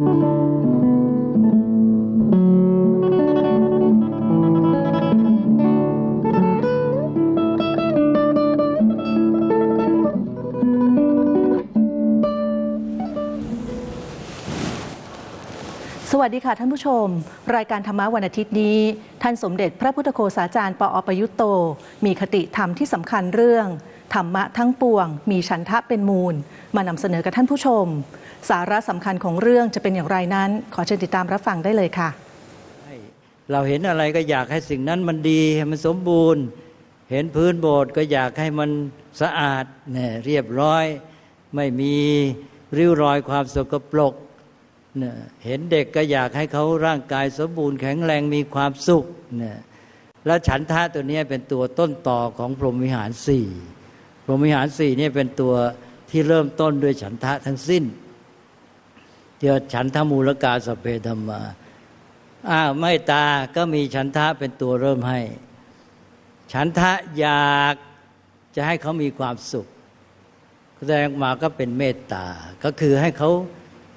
สวัสดีค่ะท่านผู้ชม รายการธรรมะวันอาทิตย์นี้ ท่านสมเด็จพระพุทธโฆษาจารย์ปออประยุตโต มีคติธรรมที่สำคัญเรื่อง ธรรมะทั้งปวง มีฉันทะเป็นมูล มานำเสนอกับท่านผู้ชม สาระสำคัญของเรื่องจะเป็นอย่างไรนั้น ขอเชิญติดตามรับฟังได้เลยค่ะเราเห็นอะไรก็อยากให้สิ่งนั้นมันดีให้มันสมบูรณ์ เห็นพื้นโบสถ์ก็อยากให้มันสะอาดเนี่ยเรียบร้อย ไม่มีริ้วรอยความสกปรกเนี่ยเห็นเด็กก็อยากให้เขาร่างกายสมบูรณ์แข็งแรงมีความสุขเนี่ยแล้วฉันทะตัวนี้เป็นตัวต้นต่อของพรหมวิหารสี่พรหมวิหารสี่นี่เป็นตัวที่เริ่มต้นด้วยฉันทะทั้งสิ้น เดี๋ยวฉันทมูลกาสเพธรรมาอ้าวไม่ตาก็มีฉันทะเป็นตัวเริ่มให้ ฉันทะอยากจะให้เขามีความสุขแสดงมาก็เป็นเมตตา ก็คือให้เขา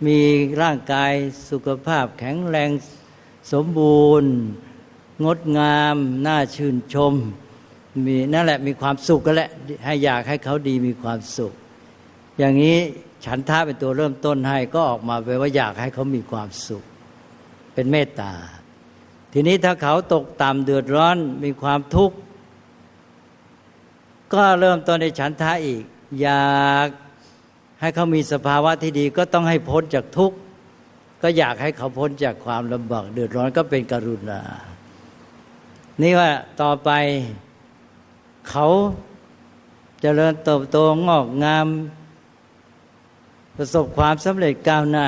มีร่างกายสุขภาพแข็งแรงสมบูรณ์ งดงาม น่าชื่นชม มีนั่นแหละมีความสุขก็แหละให้อยากให้เขาดีมีความสุข อย่างนี้ ฉันทะเป็นตัวเริ่มต้นให้ก็ออกมาเป็นว่าอยากให้เขามีความสุข เป็นเมตตา ทีนี้ถ้าเขาตกต่ำเดือดร้อนมีความทุกข์ก็เริ่มต้นในฉันทะอีก อยากให้เขามีสภาวะที่ดีก็ต้องให้พ้นจากทุกข์ก็อยากให้เขาพ้นจากความลำบากเดือดร้อนก็เป็นกรุณา นี่ว่าต่อไปเขาจเจริญเติบโตงอกงาม ประสบความสำเร็จก้าวหน้า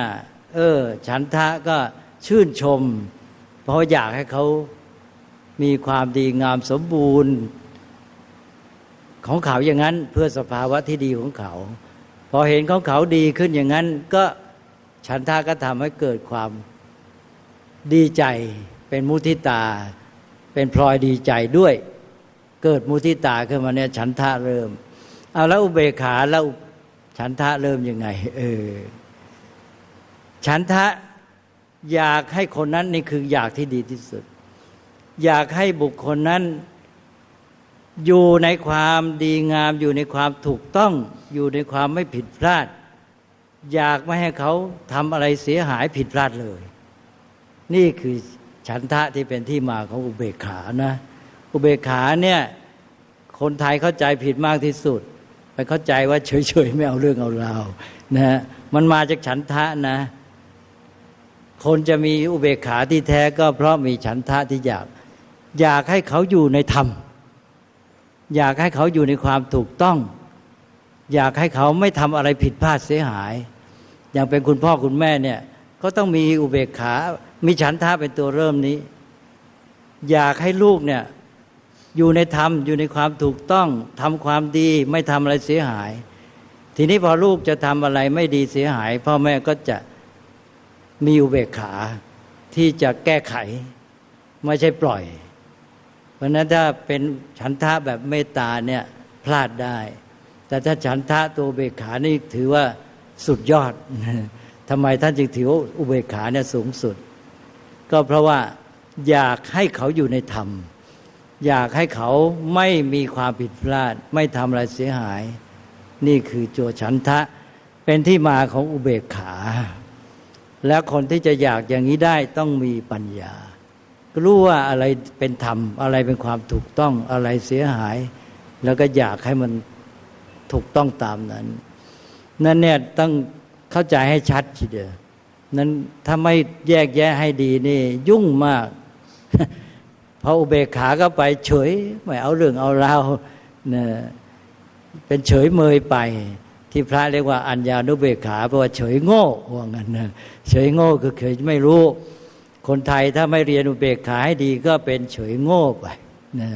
เออ ฉันทะก็ชื่นชม เพราะอยากให้เขามีความดีงามสมบูรณ์ของเขาอย่างนั้นเพื่อสภาวะที่ดีของเขา พอเห็นของเขาดีขึ้นอย่างนั้น ก็ฉันทะก็ทำให้เกิดความดีใจ เป็นมุทิตา เป็นพลอยดีใจด้วย เกิดมุทิตาขึ้นมาเนี่ยฉันทะเริ่มเอาแล้วอุเบกขาแล้ว ฉันทะเริ่มยังไง เออ ฉันทะอยากให้คนนั้นนี่คืออยากที่ดีที่สุด อยากให้บุคคลนั้น อยู่ในความดีงาม อยู่ในความถูกต้อง อยู่ในความไม่ผิดพลาด อยากไม่ให้เขาทำอะไรเสียหายผิดพลาดเลย นี่คือฉันทะที่เป็นที่มาของอุเบกขานะ อุเบกขาเนี่ย คนไทยเข้าใจผิดมากที่สุด ไปเข้าใจว่าเฉยๆไม่เอาเรื่องเอาราวนะฮะมันมาจากฉันทะนะ คนจะมีอุเบกขาที่แท้ก็เพราะมีฉันทะที่อยาก อยากให้เขาอยู่ในธรรม อยากให้เขาอยู่ในความถูกต้อง อยากให้เขาไม่ทำอะไรผิดพลาดเสียหาย อย่างเป็นคุณพ่อคุณแม่เนี่ยก็ต้องมีอุเบกขา มีฉันทะเป็นตัวเริ่มนี้ อยากให้ลูกเนี่ย อยู่ในธรรมอยู่ในความถูกต้องทำความดีไม่ทำอะไรเสียหาย ทีนี้พอลูกจะทำอะไรไม่ดีเสียหาย พ่อแม่ก็จะมีอุเบกขาที่จะแก้ไข ไม่ใช่ปล่อย เพราะนั้นถ้าเป็นฉันทะแบบเมตตาเนี่ยพลาดได้ แต่ถ้าฉันทะตัวอุเบกขานี่ถือว่าสุดยอดทำไมท่านจึงถือว่าอุเบกขาเนี่ยสูงสุด ก็เพราะว่าอยากให้เขาอยู่ในธรรม อยากให้เขาไม่มีความผิดพลาด ไม่ทำอะไรเสียหาย นี่คือตัวฉันทะ เป็นที่มาของอุเบกขา แล้วคนที่จะอยากอย่างนี้ได้ต้องมีปัญญา รู้ว่าอะไรเป็นธรรม อะไรเป็นความถูกต้องอะไรเสียหาย แล้วก็อยากให้มันถูกต้องตามนั้น นั่นเนี่ยต้องเข้าใจให้ชัดทีเดียวนั้นถ้าไม่แยกแยะให้ดีนี่ ยุ่งมาก พออุเบกขาก็ไปเฉยไม่เอาเรื่องเอาราวเนี่ยเป็นเฉยเมยไป ที่พระเรียกว่าอัญญานุเบกขาเพราะว่าเฉยโง่ว่างั้นนะเฉยโง่คือเฉยไม่รู้ คนไทยถ้าไม่เรียนอุเบกขาให้ดีก็เป็นเฉยโง่ไปนะ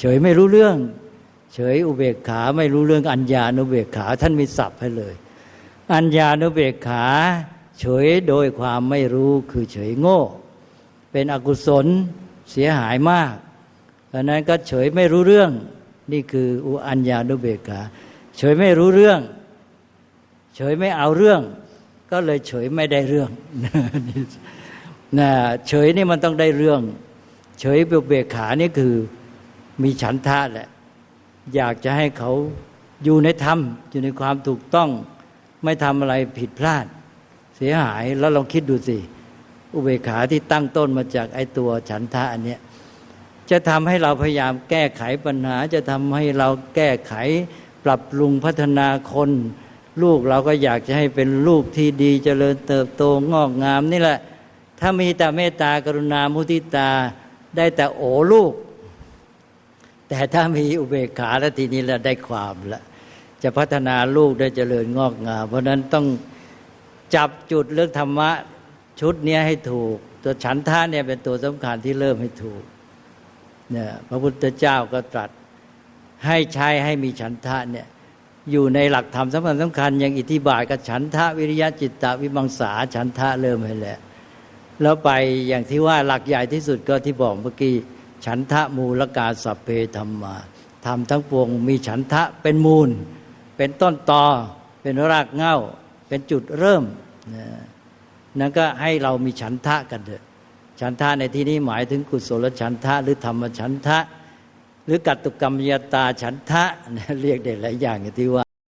เฉยไม่รู้เรื่อง เฉยอุเบกขาไม่รู้เรื่องอัญญานุเบกขาท่านมีศัพท์ให้เลย อัญญานุเบกขา เฉยโดยความไม่รู้คือเฉยโง่ เป็นอกุศล เสียหายมากดังนั้นก็เฉยไม่รู้เรื่อง นี่คืออุอัญญานุเบกขาเฉยไม่รู้เรื่อง เฉยไม่เอาเรื่อง ก็เลยเฉยไม่ได้เรื่องนะเฉยนี่มันต้องได้เรื่อง เฉยเบกขานี่คือมีฉันทะแหละ อยากจะให้เขาอยู่ในธรรม อยู่ในความถูกต้อง ไม่ทำอะไรผิดพลาด เสียหายแล้วลองคิดดูสิ อุเบกขาที่ตั้งต้นมาจากไอ้ตัวฉันทะอันเนี้ยจะทำให้เราพยายามแก้ไขปัญหา จะทำให้เราแก้ไขปรับปรุงพัฒนาคน ลูกเราก็อยากจะให้เป็นลูกที่ดีเจริญเติบโตงอกงามนี่แหละ ถ้ามีแต่เมตตากรุณามุทิตาได้แต่โอลูก แต่ถ้ามีอุเบกขาแล้วทีนี้เราได้ความละจะพัฒนาลูกได้เจริญงอกงาม เพราะฉะนั้นต้องจับจุดเรื่องธรรมะ ชุดเนี้ยให้ถูก ตัวฉันท่าเนี่ยเป็นตัวสำคัญที่เริ่มให้ถูกเนี่ยพระพุทธเจ้าก็ตรัสให้ใช้ให้มีฉันทะเนี่ยอยู่ในหลักธรรมสำคัญสำคัญอย่างอิทธิบาทกับฉันทะวิริยะจิตตวิมังสาฉันทะเริ่มให้แล้วแล้วไปอย่างที่ว่าหลักใหญ่ที่สุดก็ที่บอกเมื่อกี้ฉันทะมูลกาสัพเพธรรมาทำทั้งปวงมีฉันทะเป็นมูล เป็นต้นตอเป็นรากเหง้า เป็นจุดเริ่มนะ นั่นก็ให้เรามีฉันทะกันเถอะฉันทะในที่นี้หมายถึงกุศลฉันทะหรือธรรมฉันทะ หรือกัตตุกรรมยตาฉันทะเรียกได้หลายอย่างอย่างที่ว่า